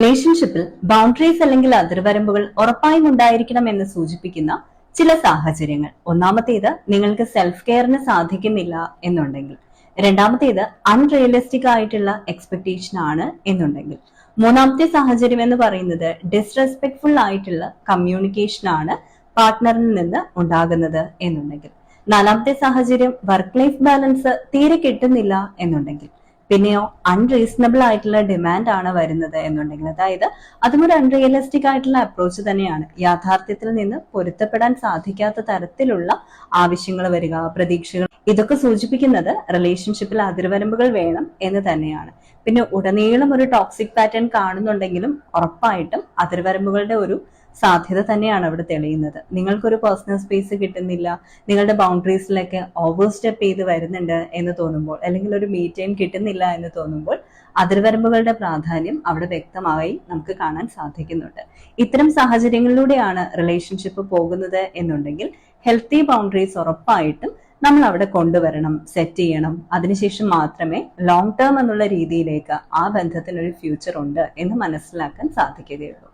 റിലേഷൻഷിപ്പിൽ ബൗണ്ടറീസ് അല്ലെങ്കിൽ അതിർവരമ്പുകൾ ഉറപ്പായും ഉണ്ടായിരിക്കണം എന്ന് സൂചിപ്പിക്കുന്ന ചില സാഹചര്യങ്ങൾ. ഒന്നാമത്തേത് നിങ്ങൾക്ക് സെൽഫ് കെയറിന് സാധിക്കുന്നില്ല എന്നുണ്ടെങ്കിൽ. രണ്ടാമത്തേത് അൺറിയലിസ്റ്റിക് ആയിട്ടുള്ള എക്സ്പെക്ടേഷൻ ആണ് എന്നുണ്ടെങ്കിൽ. മൂന്നാമത്തെ സാഹചര്യം എന്ന് പറയുന്നത് ഡിസ്റെസ്പെക്ട്ഫുൾ ആയിട്ടുള്ള കമ്മ്യൂണിക്കേഷൻ ആണ് പാർട്ട്ണറിൽ നിന്ന് ഉണ്ടാകുന്നത് എന്നുണ്ടെങ്കിൽ. നാലാമത്തെ സാഹചര്യം വർക്ക് ലൈഫ് ബാലൻസ് തീരെ കിട്ടുന്നില്ല എന്നുണ്ടെങ്കിൽ. പിന്നെയോ അൺറീസണബിൾ ആയിട്ടുള്ള ഡിമാൻഡ് ആണ് വരുന്നത് എന്നുണ്ടെങ്കിൽ. അതായത് അതും ഒരു അൺറിയലിസ്റ്റിക് ആയിട്ടുള്ള അപ്രോച്ച് തന്നെയാണ്. യാഥാർത്ഥ്യത്തിൽ നിന്ന് പൊരുത്തപ്പെടാൻ സാധിക്കാത്ത തരത്തിലുള്ള ആവശ്യങ്ങൾ വരിക പ്രതീക്ഷകൾ ഇതൊക്കെ സൂചിപ്പിക്കുന്നത് റിലേഷൻഷിപ്പിൽ അതിർവരമ്പുകൾ വേണം എന്ന് തന്നെയാണ്. പിന്നെ ഉടനീളം ഒരു ടോക്സിക് പാറ്റേൺ കാണുന്നുണ്ടെങ്കിലും ഉറപ്പായിട്ടും അതിർവരമ്പുകളുടെ ഒരു സാധ്യത തന്നെയാണ് അവിടെ തെളിയുന്നത്. നിങ്ങൾക്കൊരു പേഴ്സണൽ സ്പേസ് കിട്ടുന്നില്ല നിങ്ങളുടെ ബൗണ്ടറീസിലൊക്കെ ഓവർ സ്റ്റെപ്പ് ചെയ്ത് വരുന്നുണ്ട് എന്ന് തോന്നുമ്പോൾ അല്ലെങ്കിൽ ഒരു മീ ടൈം കിട്ടുന്നില്ല എന്ന് തോന്നുമ്പോൾ അതിർവരമ്പുകളുടെ പ്രാധാന്യം അവിടെ വ്യക്തമായി നമുക്ക് കാണാൻ സാധിക്കുന്നുണ്ട്. ഇത്തരം സാഹചര്യങ്ങളിലൂടെയാണ് റിലേഷൻഷിപ്പ് പോകുന്നത് എന്നുണ്ടെങ്കിൽ ഹെൽത്തി ബൗണ്ടറീസ് ഉറപ്പായിട്ടും നമ്മൾ അവിടെ കൊണ്ടുവരണം സെറ്റ് ചെയ്യണം. അതിനുശേഷം മാത്രമേ ലോങ് ടേം എന്നുള്ള രീതിയിലേക്ക് ആ ബന്ധത്തിനൊരു ഫ്യൂച്ചർ ഉണ്ട് എന്ന് മനസ്സിലാക്കാൻ സാധിക്കുകയുള്ളൂ.